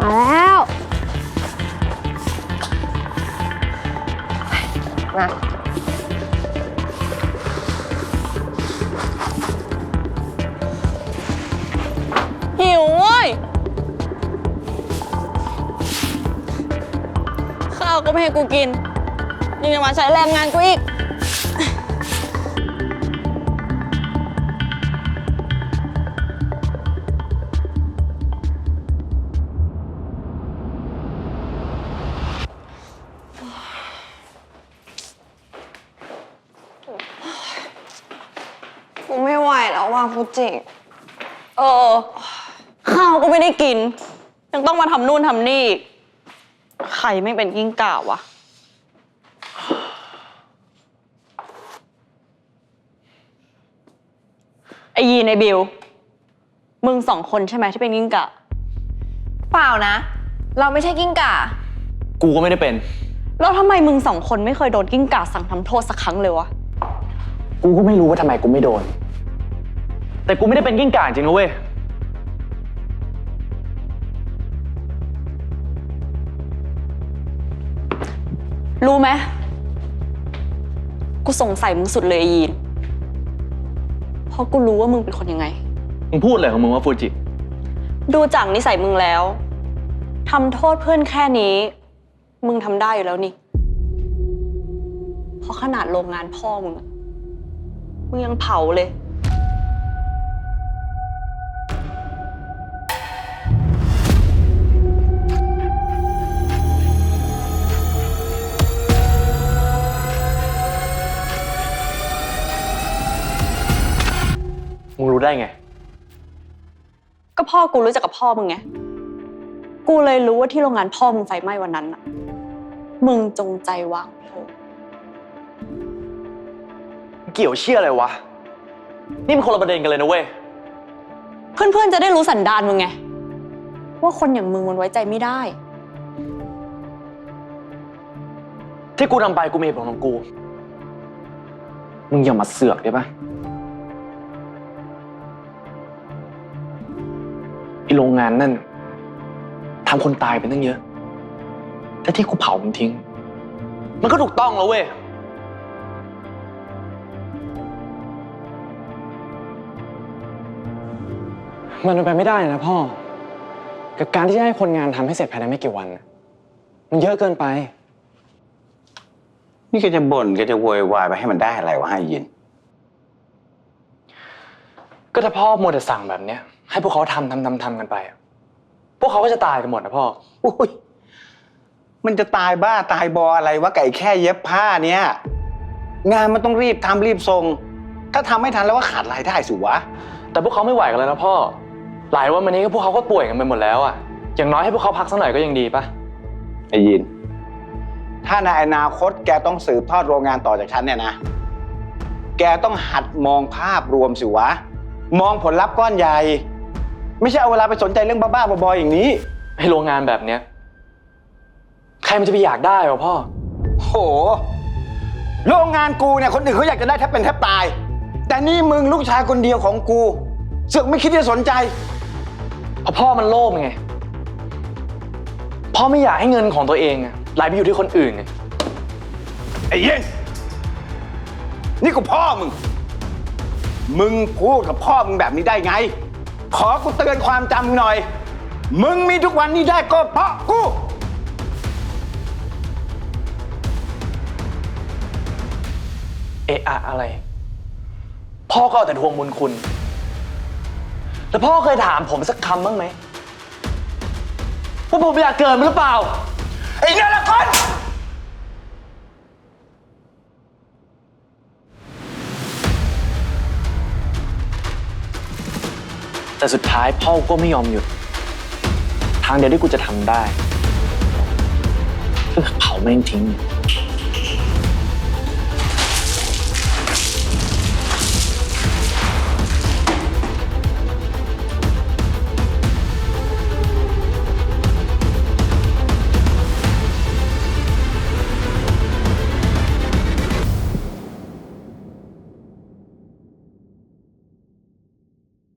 มาแล้วมาหิวเว้ย ข้าวก็ไม่ให้กูกิน ยังจะมาใช้แรงงานกูอีก กูไม่ไหวแล้วว่ะฟูจิ เออ ข้าวก็ไม่ได้กิน ยังต้องมาทำนู่นทำนี่อีกใครไม่เป็นกิ้งก่าวะ ไอยีนไอบิว มึงสองคนใช่ไหมที่เป็นกิ้งก่า เปล่านะ เราไม่ใช่กิ้งก่า กูก็ไม่ได้เป็น แล้วทำไมมึงสองคนไม่เคยโดนกิ้งก่าสั่งทำโทษสักครั้งเลยวะ กูก็ไม่รู้ว่าทำไมกูไม่โดน แต่กูไม่ได้เป็นกิ้งก่าจริงนะเว้ย รู้ไหมกูสงสัยมึงสุดเลยไอ้ยีน เพราะกูรู้ว่ามึงเป็นคนยังไง มึงพูดอะไรของมึงว่าฟูจิ ดูจากนิสัยมึงแล้วทำโทษเพื่อนแค่นี้ มึงทำได้อยู่แล้วนี่ เพราะขนาดโรงงานพ่อมึงอะมึงยังเผาเลย มึงรู้ได้ไง ก็พ่อกูรู้จักกับพ่อมึงไง กูเลยรู้ว่าที่โรงงานพ่อมึงไฟไหม้วันนั้นอะมึงจงใจวางเพลิงเกี่ยวเชี่ยอะไรวะ นี่มันคนละประเด็นกันเลยนะเว้ย เพื่อนๆจะได้รู้สันดานมึงไง ว่าคนอย่างมึงมันไว้ใจไม่ได้ ที่กูทำไปกูมีเหตุผลของกู มึงอย่ามาเสือกได้ปะ อโรงงานนั่นทำคนตายไปตั้งเยอะ แต่ที่กูเผามันทิ้ง มันก็ถูกต้องแล้วเว้ยมันเป็นไปไม่ได้นะพ่อ กับการที่จะให้คนงานทำให้เสร็จภายในไม่กี่วันน่ะมันเยอะเกินไป นี่แกจะบ่นแกจะโวยวายไปให้มันได้อะไรวะให้ยิน ก็ถ้าพ่อมัวแต่สั่งแบบเนี้ย ให้พวกเขาทำทำทำทำกันไปอะพวกเขาก็จะตายกันหมดนะพ่อ อุ้ยมันจะตายบ้าตายบออะไรวะไก่แค่เย็บผ้าเนี่ย งานมันต้องรีบทำรีบส่ง ถ้าทำไม่ทันแล้วก็ขาดรายได้สิวะ แต่พวกเขาไม่ไหวกันแล้วนะพ่อ หลายวันมานี้ก็พวกเขาก็ป่วยกันไปหมดแล้วอะอย่างน้อยให้พวกเขาพักสักหน่อยก็ยังดีปะไอ้ยิน ถ้าในอนาคตแกต้องสืบทอดโรงงานต่อจากฉันเนี่ยนะ แกต้องหัดมองภาพรวมสิวะ มองผลลัพธ์ก้อนใหญ่ ไม่ใช่เอาเวลาไปสนใจเรื่องบ้าๆบอๆอย่างนี้ ให้โรงงานแบบเนี้ยใครมันจะไปอยากได้วะพ่อ โห โรงงานกูเนี่ยคนอื่นเขาอยากจะได้แทบเป็นแทบตาย แต่นี่มึงลูกชายคนเดียวของกูเสือกไม่คิดจะสนใจ เพราะพ่อมันโลภไง พ่อไม่อยากให้เงินของตัวเองอะไหลไปอยู่ที่คนอื่นไง ไอ้เย็นนี่กูพ่อมึง มึงพูดกับพ่อมึงแบบนี้ได้ไง ขอกูเตือนความจำหน่อย มึงมีทุกวันนี้ได้ก็เพราะกู เอะอะอะไร พ่อก็เอาแต่ทวงบุญคุณแล้วพ่อเคยถามผมสักคำบ้างไหมว่าผมอยากเกิดมันหรือเปล่า ไอ้นรกอน แต่สุดท้ายพ่อก็ไม่ยอมหยุด ทางเดียวที่กูจะทำได้ก็คือเผาแม่งทิ้ง